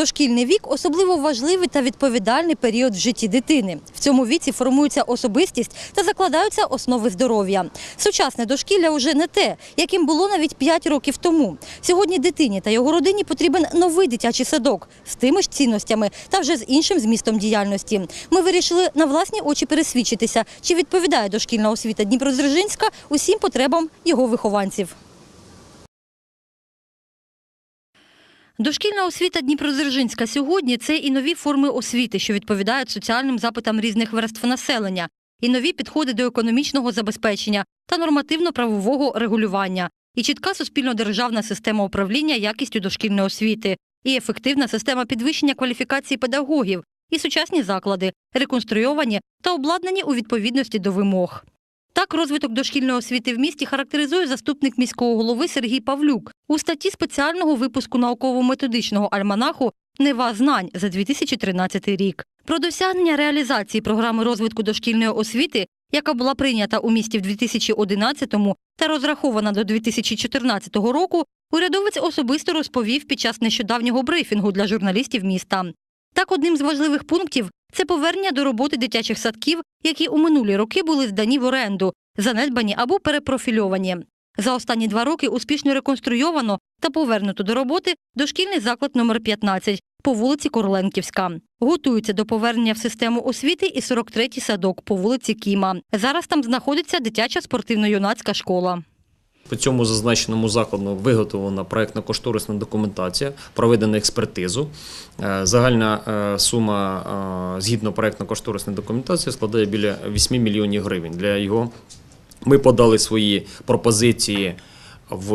Дошкільний вік особливо важливий та відповідальний період в житті дитини. В цьому віці формується особистість та закладаються основи здоров'я. Сучасне дошкілля вже не те, яким було навіть 5 років тому. Сьогодні дитині та його родині потрібен новий дитячий садок з тими ж цінностями та вже з іншим змістом діяльності. Ми вирішили на власні очі пересвідчитися, чи відповідає дошкільна освіта Дніпродзержинська усім потребам його вихованців. Дошкільна освіта Дніпродзержинська сьогодні це і нові форми освіти, що відповідають соціальним запитам різних верств населення, і нові підходи до економічного забезпечення та нормативно-правового регулювання, і чітка суспільно-державна система управління якістю дошкільної освіти, і ефективна система підвищення кваліфікації педагогів, і сучасні заклади, реконструйовані та обладнані у відповідності до вимог. Так, розвиток дошкільної освіти в місті характеризує заступник міського голови Сергій Павлюк у статті спеціального випуску науково-методичного альманаху Нева знань за 2013 рік. Про досягнення реалізації програми розвитку дошкільної освіти, яка була прийнята у місті в 2011-му та розрахована до 2014 року, урядовець особисто розповів під час нещодавнього брифінгу для журналістів міста. Так, одним з важливих пунктів це повернення до роботи дитячих садків, які у минулі роки були здані в оренду, занедбані або перепрофільовані. За останні два роки успішно реконструйовано та повернуто до роботи дошкільний заклад номер 15 по вулиці Короленківська. Готується до повернення в систему освіти і 43-й садок по вулиці Кіма. Зараз там знаходиться дитяча спортивно-юнацька школа. По цьому зазначеному закладу виготовлена проєктно-кошторисна документація, проведена експертизу. Е, Загальна е, сума е, згідно проєктно-кошторисної документації складає біля 8 мільйонів гривень. Для його ми подали свої пропозиції в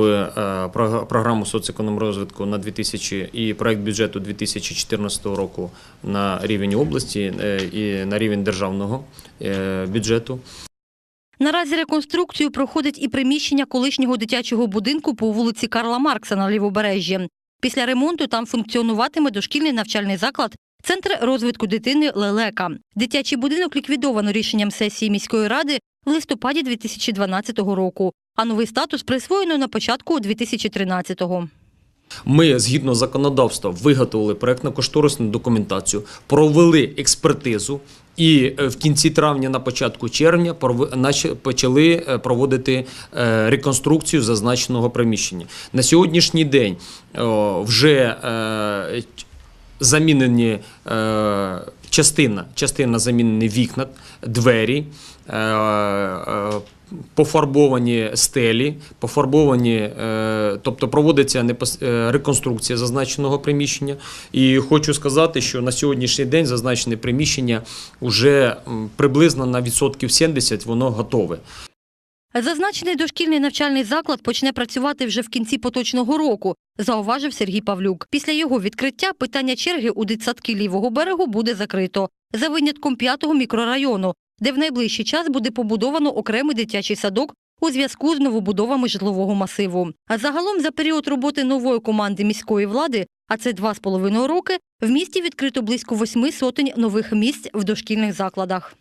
прог- програму соцекономрозвитку на 2000 і проект бюджету 2014 року на рівень області і на рівень державного бюджету. Наразі реконструкцію проходить і приміщення колишнього дитячого будинку по вулиці Карла Маркса на Лівобережжі. Після ремонту там функціонуватиме дошкільний навчальний заклад Центр розвитку дитини Лелека. Дитячий будинок ліквідовано рішенням сесії міської ради в листопаді 2012 року, а новий статус присвоєно на початку 2013-го. Ми згідно законодавства виготовили проектно-кошторисну документацію, провели експертизу. І е, в кінці травня, на початку червня, почали е, проводити е, реконструкцію зазначеного приміщення. На сьогоднішній день вже замінені е, частина, частина замінені вікна, двері. е, е, Пофарбовані стелі, пофарбовані, е, тобто проводиться е, реконструкція зазначеного приміщення. І хочу сказати, що на сьогоднішній день зазначене приміщення вже приблизно на відсотків 70 воно готове. Зазначений дошкільний навчальний заклад почне працювати вже в кінці поточного року, зауважив Сергій Павлюк. Після його відкриття питання черги у дитсадки лівого берегу буде закрито за винятком п'ятого мікрорайону, де в найближчий час буде побудовано окремий дитячий садок у зв'язку з новобудовами житлового масиву. А загалом за період роботи нової команди міської влади, а це два з половиною роки, в місті відкрито близько восьми сотень нових місць в дошкільних закладах.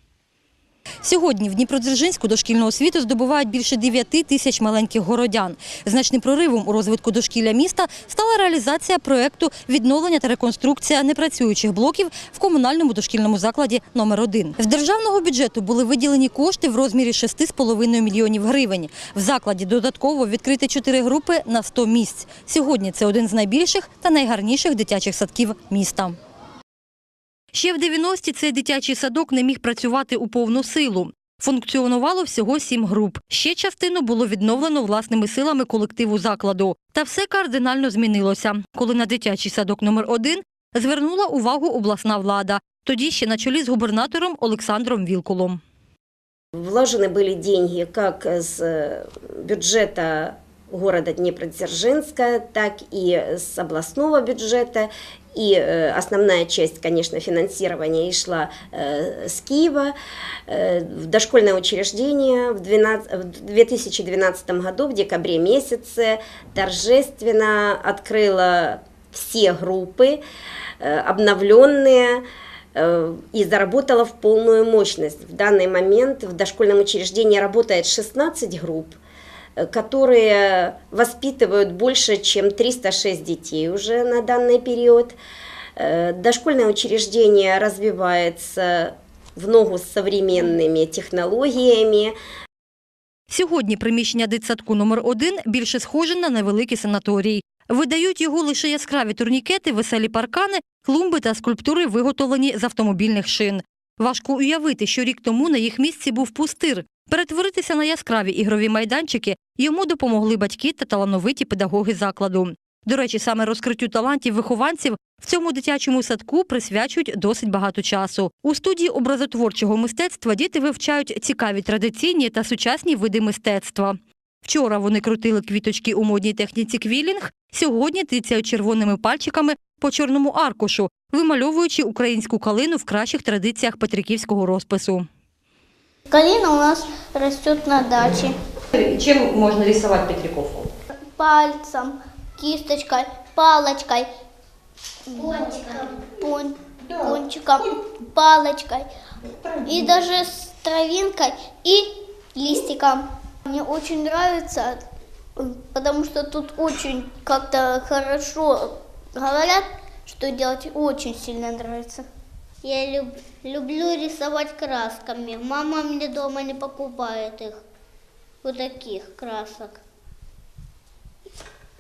Сьогодні в Дніпродзержинську дошкільну освіту здобувають більше 9 тисяч маленьких городян. Значним проривом у розвитку дошкілля міста стала реалізація проєкту відновлення та реконструкція непрацюючих блоків в комунальному дошкільному закладі номер 1 З державного бюджету були виділені кошти в розмірі 6,5 мільйонів гривень. В закладі додатково відкрити 4 групи на 100 місць. Сьогодні це один з найбільших та найгарніших дитячих садків міста. Ще в 90-ті цей дитячий садок не міг працювати у повну силу. Функціонувало всього сім груп. Ще частину було відновлено власними силами колективу закладу. Та все кардинально змінилося, коли на дитячий садок номер 1 звернула увагу обласна влада. Тоді ще на чолі з губернатором Олександром Вілкулом. Вложены были деньги как с э, бюджета города Днепродзержинска, так и с областного бюджета. И э, основная часть, конечно, финансирования и шла э, с Киева э, в дошкольное учреждение в, 12 в 2012 году, в декабре месяце, торжественно открыла все группы, обновленные, и заработала в полную мощность. В данный момент в дошкольном учреждении работает 16 групп, которые воспитывают больше, чем 306 детей уже на данный период. Э, Дошкольное учреждение развивается в ногу с современными технологиями, Сьогодні приміщення дитсадку номер 1 більше схоже на невеликий санаторій. Видають його лише яскраві турнікети, веселі паркани, клумби та скульптури, виготовлені з автомобільних шин. Важко уявити, що рік тому на їх місці був пустир. Перетворитися на яскраві ігрові майданчики йому допомогли батьки та талановиті педагоги закладу. До речі, саме розкриттю талантів вихованців в цьому дитячому садку присвячують досить багато часу. У студії образотворчого мистецтва діти вивчають цікаві традиційні та сучасні види мистецтва. Вчора вони крутили квіточки у модній техніці квілінг, сьогодні тицяють червоними пальчиками по чорному аркушу, вимальовуючи українську калину в кращих традиціях петриківського розпису. Калина у нас растет на даче. Чим можна рисувати петріковку? Пальцем, кисточкой, палочкой. Пончиком. Пончиком, палочкой. И даже с травинкой и листиком. Мне очень нравится, потому что тут очень как-то хорошо говорят, что делать очень сильно нравится. Я люб- люблю рисовать красками. Мама мне дома не покупает их. Вот таких красок.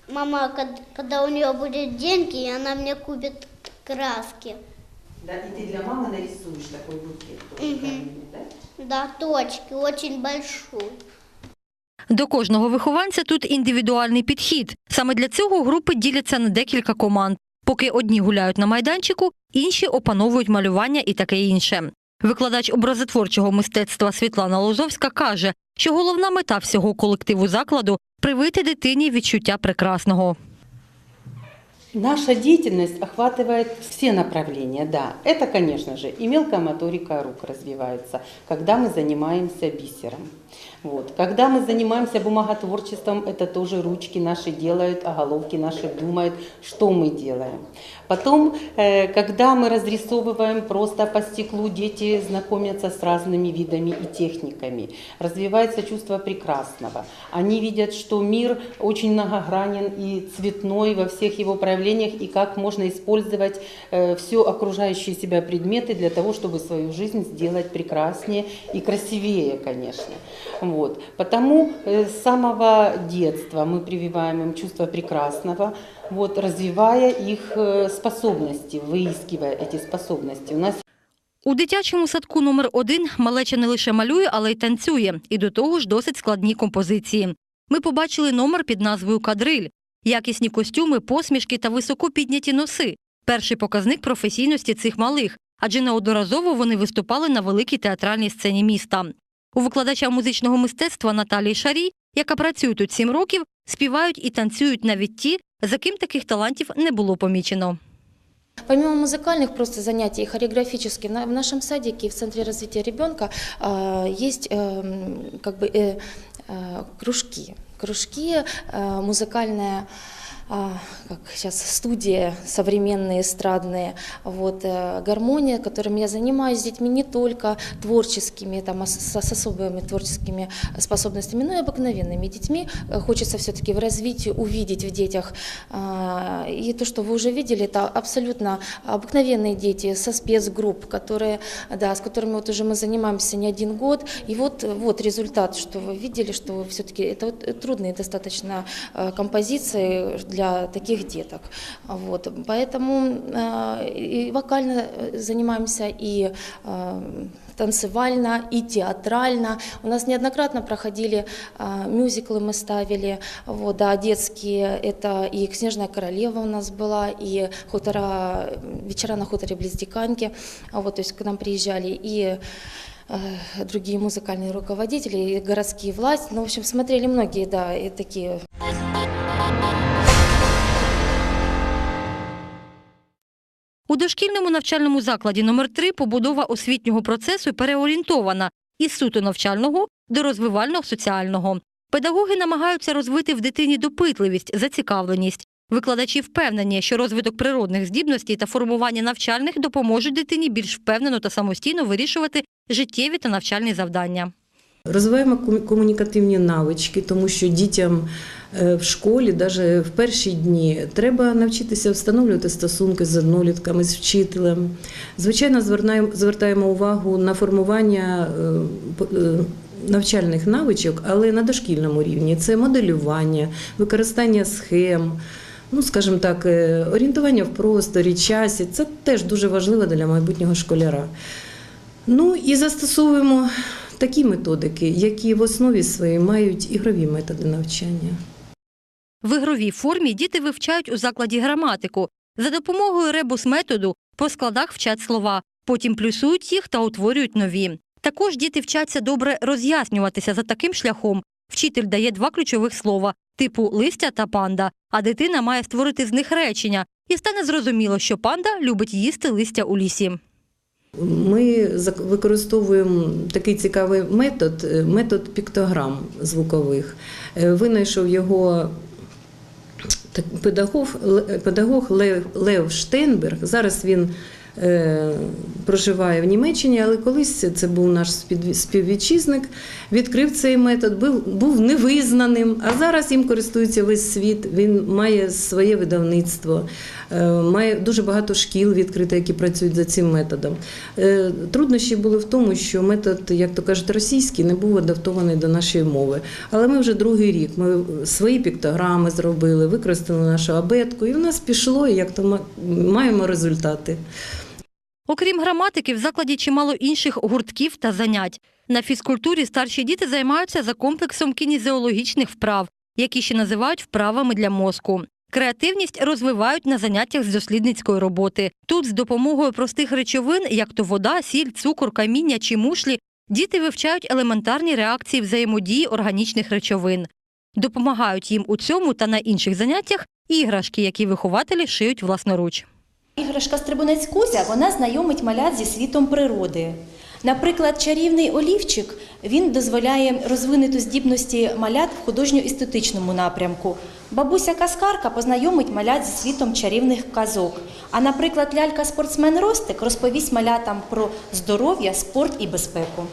Мама, когда у нее будет деньги, она мне купит краски. Да, и ты для мамы нарисуешь такой букет калины, да? Да, точки, очень большой. До кожного вихованця тут індивідуальний підхід. Саме для цього групи діляться на декілька команд. Поки одні гуляють на майданчику, інші опановують малювання і таке інше. Викладач образотворчого мистецтва Світлана Лозовська каже, що головна мета всього колективу закладу привити дитині відчуття прекрасного. Наша деятельность охватывает все направления, да. Это, конечно же, и мелкая моторика рук развивается, когда мы занимаемся бисером. Вот. Когда мы занимаемся бумаготворчеством, это тоже ручки наши делают, а головки наши думают, что мы делаем. Потом, э, когда мы разрисовываем просто по стеклу, дети знакомятся с разными видами и техниками. Развивается чувство прекрасного. Они видят, что мир очень многогранен и цветной во всех его проявлениях, и как можно использовать все окружающие себя предметы для того, чтобы свою жизнь сделать прекраснее и красивее, конечно. Вот. Потому э, с самого детства мы прививаем им чувство прекрасного, вот, развивая их э, способности, выискивая эти способности. У нас У дитячому садку номер 1 малеча не лише малює, але й танцює. І до того ж досить складні композиції. Ми побачили номер під назвою Кадриль, якісні костюми, посмішки та високо підняті носи. Перший показник професійності цих малих, адже неодноразово вони виступали на великій театральній сцені міста. У викладача музичного мистецтва Наталії Шарій, яка працює тут сім років, співають і танцюють навіть ті, за ким таких талантів не було помічено. Помимо музыкальных просто занятий и хореографических, на- в нашем садике и в Центре развития ребенка а, есть эм, как бы э, э, кружки. Кружки, э, музыкальная а, как сейчас студия современные эстрадные, вот э, гармония, которым я занимаюсь с детьми не только творческими, там с, с особыми творческими способностями, но и обыкновенными детьми. Э, Хочется все-таки в развитии увидеть в детях а, и то, что вы уже видели, это абсолютно обыкновенные дети со спецгрупп, которые, да, с которыми вот уже мы занимаемся не один год. И вот, вот результат, что вы видели, что все-таки это вот трудные достаточно э, композиции для таких деток. Вот. Поэтому э, и вокально э, занимаемся, и э, танцевально, и театрально. У нас неоднократно проходили э, мюзиклы, мы ставили, вот, да, детские, это и «Снежная королева» у нас была, и хутора, вечера на хуторе Близдиканьки, А вот, то есть к нам приезжали и э, другие музыкальные руководители, и городские власти, ну, в общем, смотрели многие, да, и такие У дошкільному навчальному закладі номер 3 побудова освітнього процесу переорієнтована із суто навчального до розвивально-соціального. Педагоги намагаються розвити в дитині допитливість, зацікавленість. Викладачі впевнені, що розвиток природних здібностей та формування навчальних допоможуть дитині більш впевнено та самостійно вирішувати життєві та навчальні завдання. Розвиваємо кому- комунікативні навички, тому що дітям е, в школі, навіть в перші дні, треба навчитися встановлювати стосунки з однолітками, з вчителем. Звичайно, звертаємо, звертаємо увагу на формування е, е, навчальних навичок, але на дошкільному рівні. Це моделювання, використання схем. Ну, скажімо так, е, орієнтування в просторі, часі це теж дуже важливо для майбутнього школяра. Ну і застосовуємо такі методики, які в основі своїй мають ігрові методи навчання. В ігровій формі діти вивчають у закладі граматику. За допомогою ребус-методу по складах вчать слова, потім плюсують їх та утворюють нові. Також діти вчаться добре роз'яснюватися за таким шляхом. Вчитель дає два ключових слова типу листя та панда, а дитина має створити з них речення, і стане зрозуміло, що панда любить їсти листя у лісі. Ми використовуємо такий цікавий метод, е, метод піктограм звукових. Е, Винайшов його педагог, Ле- педагог Лев, Штейнберг. Зараз він проживає в Німеччині, але колись це був наш спів- співвітчизник, відкрив цей метод, був, був невизнаним, а зараз їм користується весь світ. Він має своє видавництво, е, має дуже багато шкіл відкрито, які працюють за цим методом. Е, Труднощі були в тому, що метод, як то кажуть, російський не був адаптований до нашої мови. Але ми вже другий рік ми свої піктограми зробили, використали нашу абетку, і в нас пішло, і як то маємо результати. Окрім граматики, в закладі чимало інших гуртків та занять. На фізкультурі старші діти займаються за комплексом кінезіологічних вправ, які ще називають вправами для мозку. Креативність розвивають на заняттях з дослідницької роботи. Тут з допомогою простих речовин, як то вода, сіль, цукор, каміння чи мушлі, діти вивчають елементарні реакції взаємодії органічних речовин. Допомагають їм у цьому та на інших заняттях іграшки, які вихователі шиють власноруч. Іграшка Стрибунець Кузя вона знайомить малят зі світом природи. Наприклад, чарівний олівчик він дозволяє розвинути здібності малят в художньо-естетичному напрямку. Бабуся Каскарка познайомить малят зі світом чарівних казок. А, наприклад, лялька-спортсмен Ростик розповість малятам про здоров'я, спорт і безпеку.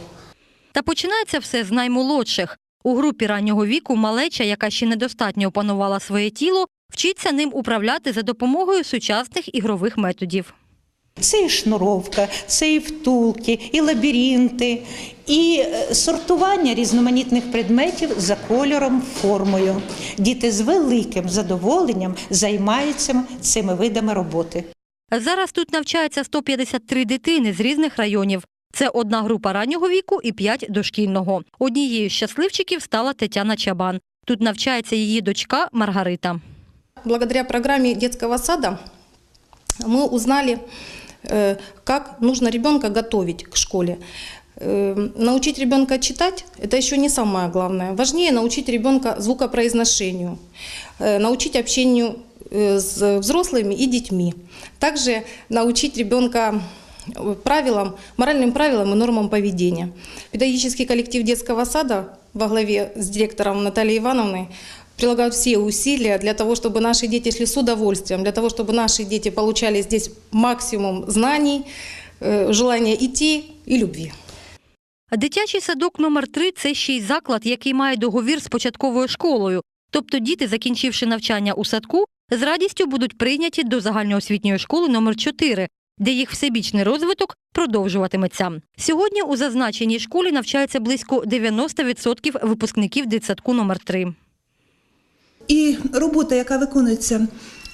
Та починається все з наймолодших. У групі раннього віку малеча, яка ще недостатньо опанувала своє тіло, вчиться ним управляти за допомогою сучасних ігрових методів. Це і шнуровка, це і втулки, і лабіринти, і е, сортування різноманітних предметів за кольором, формою. Діти з великим задоволенням займаються цими видами роботи. Зараз тут навчається 153 дитини з різних районів. Це одна група раннього віку і п'ять дошкільного. Однією з щасливчиків стала Тетяна Чабан. Тут навчається її дочка Маргарита. Благодаря программе детского сада мы узнали, э, как нужно ребенка готовить к школе. Э, Научить ребенка читать – это еще не самое главное. Важнее научить ребенка звукопроизношению, э, научить общению с взрослыми и детьми. Также научить ребенка правилам, моральным правилам и нормам поведения. Педагогический коллектив детского сада во главе с директором Натальей Ивановной прилагают все усилия для того, чтобы наши дети шли с удовольствием, для того, чтобы наши дети получали здесь максимум знаний, э, желания идти и любви. Дитячий садок номер 3 це ще й заклад, який має договір з початковою школою. Тобто діти, закінчивши навчання у садку, з радістю будуть прийняті до загальноосвітньої школи номер 4 де їх всебічний розвиток продовжуватиметься. Сьогодні у зазначеній школі навчається близько 90% випускників дитсадку номер 3 і робота, яка виконується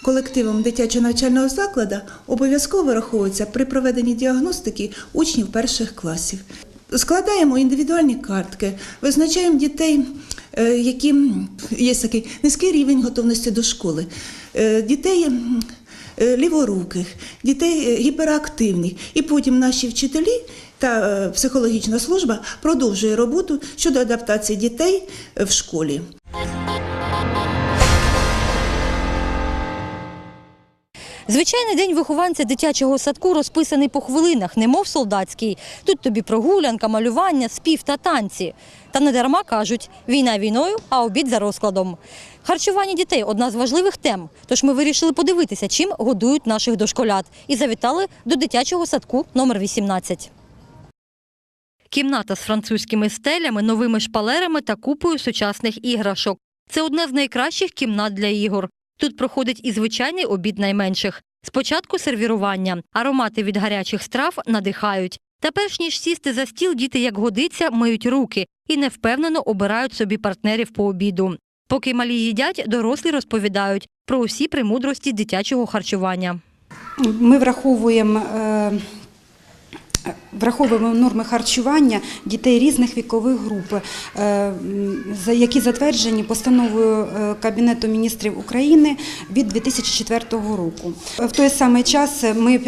колективом дитячого навчального закладу, обов'язково враховується при проведенні діагностики учнів перших класів. Складаємо індивідуальні картки, визначаємо дітей, е, які є такий низький рівень готовності до школи, е, дітей е, ліворуких, дітей гіперактивних. І потім наші вчителі та психологічна служба продовжує роботу щодо адаптації дітей в школі. Звичайний день вихованця дитячого садку розписаний по хвилинах, немов солдатський. Тут тобі прогулянка, малювання, спів та танці. Та не дарма кажуть, війна війною, а обід за розкладом. Харчування дітей одна з важливих тем. Тож ми вирішили подивитися, чим годують наших дошколят, і завітали до дитячого садку номер 18. Кімната з французькими стелями, новими шпалерами та купою сучасних іграшок. Це одна з найкращих кімнат для ігор. Тут проходить і звичайний обід найменших. Спочатку сервірування. Аромати від гарячих страв надихають. Та перш ніж сісти за стіл, діти, як годиться, миють руки і невпевнено обирають собі партнерів по обіду. Поки малі їдять, дорослі розповідають про усі премудрості дитячого харчування. Ми враховуємо, е, враховуємо норми харчування дітей різних вікових груп, е, які затверджені постановою е, Кабінету міністрів України від 2004 року. В той самий час ми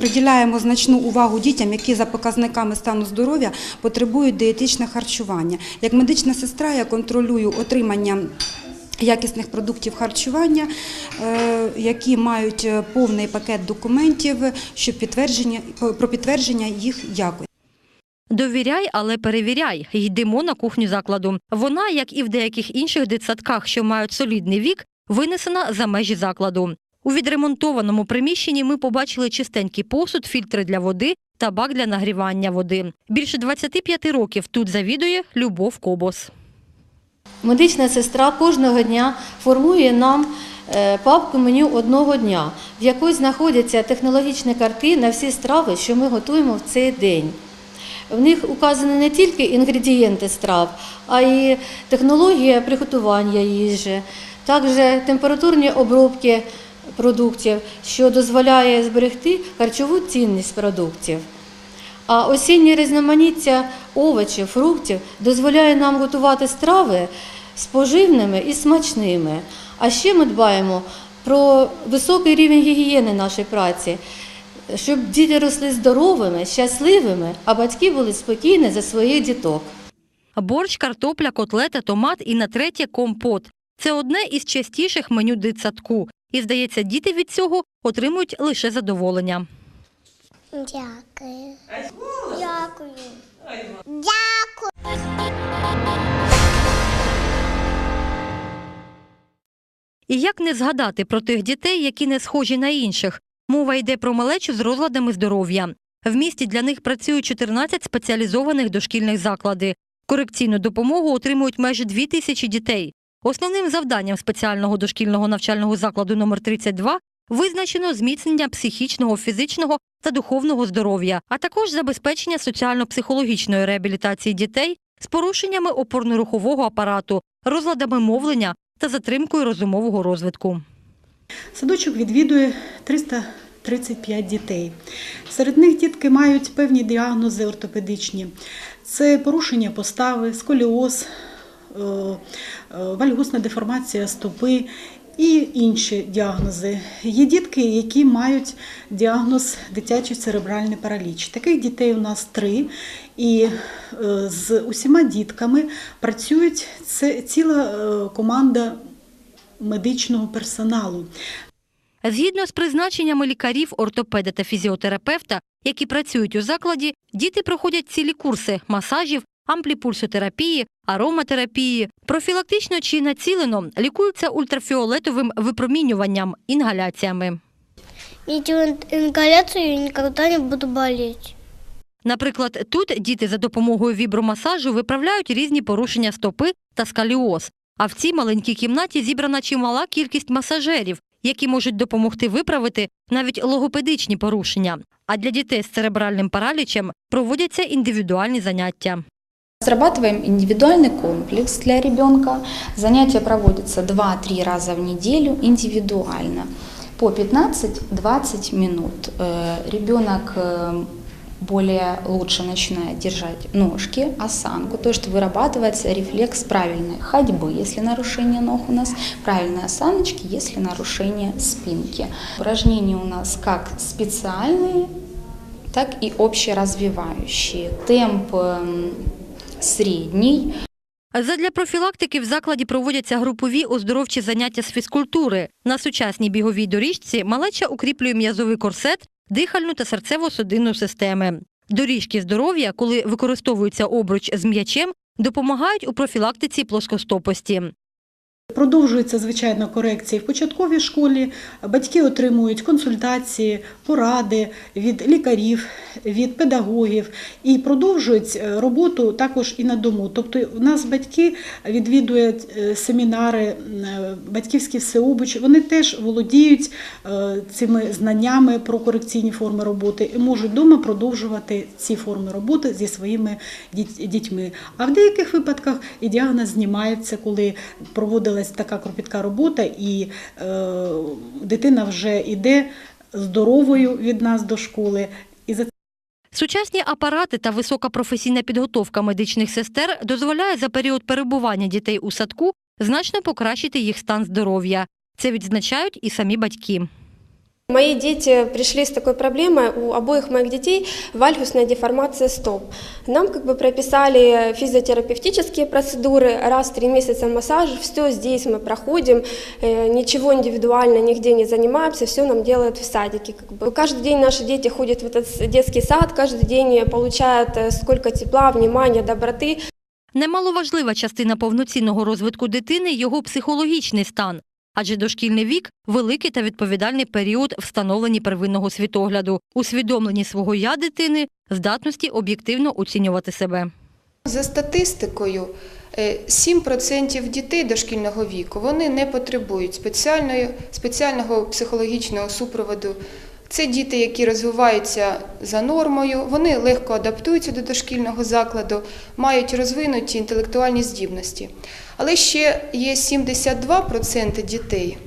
приділяємо значну увагу дітям, які за показниками стану здоров'я потребують дієтичне харчування. Як медична сестра я контролюю отримання якісних продуктів харчування, е, які мають е, повний пакет документів щоб підтвердження, про підтвердження їх якості. Довіряй, але перевіряй. Йдемо на кухню закладу. Вона, як і в деяких інших дитсадках, що мають солідний вік, винесена за межі закладу. У відремонтованому приміщенні ми побачили чистенький посуд, фільтри для води та бак для нагрівання води. Більше 25 років тут завідує Любов Кобос. Медична сестра кожного дня формує нам е, папку меню одного дня, в якій знаходяться технологічні картки на всі страви, що ми готуємо в цей день. В них указані не тільки інгредієнти страв, а й технологія приготування їжі, також температурні обробки продуктів, що дозволяє зберегти харчову цінність продуктів. А осіннє різноманіття овочів, фруктів дозволяє нам готувати страви з поживними і смачними. А ще ми дбаємо про високий рівень гігієни нашої праці, щоб діти росли здоровими, щасливими, а батьки були спокійні за своїх діток. Борщ, картопля, котлета, томат і на третє компот. Це одне із частіших меню дитсадку. І, здається, діти від цього отримують лише задоволення. Дякую. Дякую. Дякую. І як не згадати про тих дітей, які не схожі на інших? Мова йде про малечу з розладами здоров'я. В місті для них працюють 14 спеціалізованих дошкільних заклади. Корекційну допомогу отримують майже 2 тисячі дітей. Основним завданням спеціального дошкільного навчального закладу номер 32 визначено зміцнення психічного, фізичного та духовного здоров'я, а також забезпечення соціально-психологічної реабілітації дітей з порушеннями опорно-рухового апарату, розладами мовлення та затримкою розумового розвитку. Садочок відвідує 335 дітей. Серед них дітки мають певні діагнози ортопедичні: це порушення постави, сколіоз, е, е, вальгусна деформація стопи і інші діагнози. Є дітки, які мають діагноз дитячий церебральний параліч. Таких дітей у нас три. І е, з усіма дітками працюють ціла е, команда медичного персоналу. Згідно з призначеннями лікарів, ортопеда та фізіотерапевта, які працюють у закладі, діти проходять цілі курси масажів, ампліпульсотерапії, ароматерапії, профілактично чи націлено лікуються ультрафіолетовим випромінюванням, інгаляціями. Делаю ингаляцию никогда не буду болеть. Наприклад, тут діти за допомогою вібромасажу виправляють різні порушення стопи та скаліоз. А в цій маленькій кімнаті зібрана чимала кількість масажерів, які можуть допомогти виправити навіть логопедичні порушення. А для дітей з церебральним паралічем проводяться індивідуальні заняття. Разрабатываем индивидуальный комплекс для ребенка. Занятия проводятся 2-3 раза в неделю индивидуально по 15-20 минут. Э, Ребенок э, более лучше начинает держать ножки, осанку, то есть вырабатывается рефлекс правильной ходьбы, если нарушение ног у нас, правильной осаночки, если нарушение спинки. Упражнения у нас как специальные, так и общеразвивающие. Темп эм, средний. Задля профілактики в закладі проводяться групові оздоровчі заняття з фізкультури. На сучасній біговій доріжці малеча укріплює м'язовий корсет, дихальну та серцево-судинну системи. Доріжки здоров'я, коли використовується обруч з м'ячем, допомагають у профілактиці плоскостопості. Продовжується, звичайно, корекції в початковій школі. Батьки отримують консультації, поради від лікарів, від педагогів і продовжують е, роботу також і на дому. Тобто у нас батьки відвідують е, семінари, е, батьківські всеобуч, вони теж володіють цими знаннями про корекційні форми роботи і можуть вдома продовжувати ці форми роботи зі своїми дітьми. А в деяких випадках і діагноз знімається, коли проводилась така кропітка робота, і е, дитина вже йде здоровою від нас до школи. І за Сучасні апарати та висока професійна підготовка медичних сестер дозволяє за період перебування дітей у садку значно покращити їх стан здоров'я. Це відзначають і самі батьки. Мои дети пришли с такой проблемой, у обоих моих детей вальгусная деформация стоп. Нам как бы прописали физиотерапевтические процедуры, раз в три месяца массаж, все здесь мы проходим, э, ничего индивидуально нигде не занимаемся, все нам делают в садике. Как бы. Каждый день наши дети ходят в этот с- детский сад, каждый день получают э, сколько тепла, внимания, доброты. Немаловажлива частина повноцінного розвитку дитини його психологічний стан, адже дошкільний вік великий та відповідальний період встановлення первинного світогляду, усвідомлені свого я дитини, здатності об'єктивно оцінювати себе. За статистикою, е, 7% дітей дошкільного віку вони не потребують спеціального психологічного супроводу. Це діти, які розвиваються за нормою, вони легко адаптуються до дошкільного закладу, мають розвинуті інтелектуальні здібності. Але ще є 72% дітей,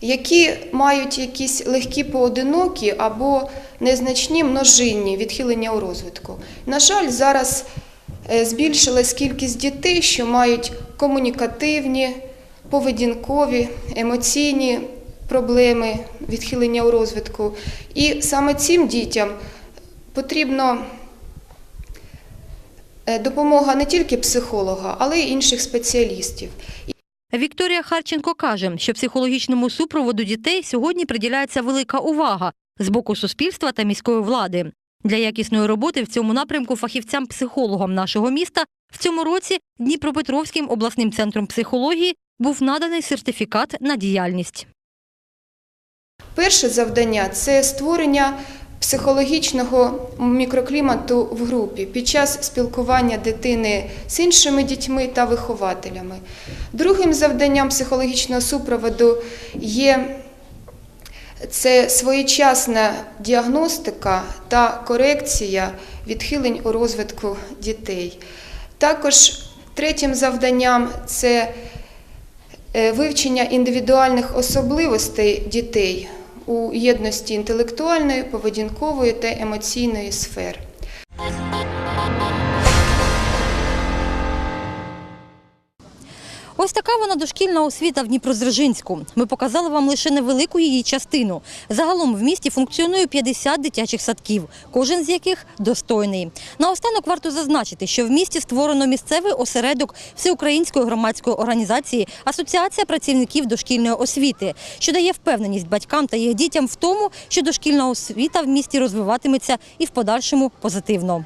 які мають якісь легкі поодинокі або незначні множинні відхилення у розвитку. На жаль, зараз е, збільшилась кількість дітей, що мають комунікативні, поведінкові, емоційні проблеми, відхилення у розвитку. І саме цим дітям потрібно е, допомога не тільки психолога, але й інших спеціалістів. Вікторія Харченко каже, що психологічному супроводу дітей сьогодні приділяється велика увага з боку суспільства та міської влади. Для якісної роботи в цьому напрямку фахівцям-психологам нашого міста в цьому році Дніпропетровським обласним центром психології був наданий сертифікат на діяльність. Перше завдання це створення психологічного мікроклімату в групі під час спілкування дитини з іншими дітьми та вихователями. Другим завданням психологічного супроводу є це своєчасна діагностика та корекція відхилень у розвитку дітей. Також третім завданням це е, вивчення індивідуальних особливостей дітей у єдності інтелектуальної, поведінкової та емоційної сфер. Ось така вона дошкільна освіта в Дніпродзержинську. Ми показали вам лише невелику її частину. Загалом в місті функціонує 50 дитячих садків, кожен з яких достойний. Наостанок варто зазначити, що в місті створено місцевий осередок всеукраїнської громадської організації Асоціація працівників дошкільної освіти, що дає впевненість батькам та їх дітям в тому, що дошкільна освіта в місті розвиватиметься і в подальшому позитивно.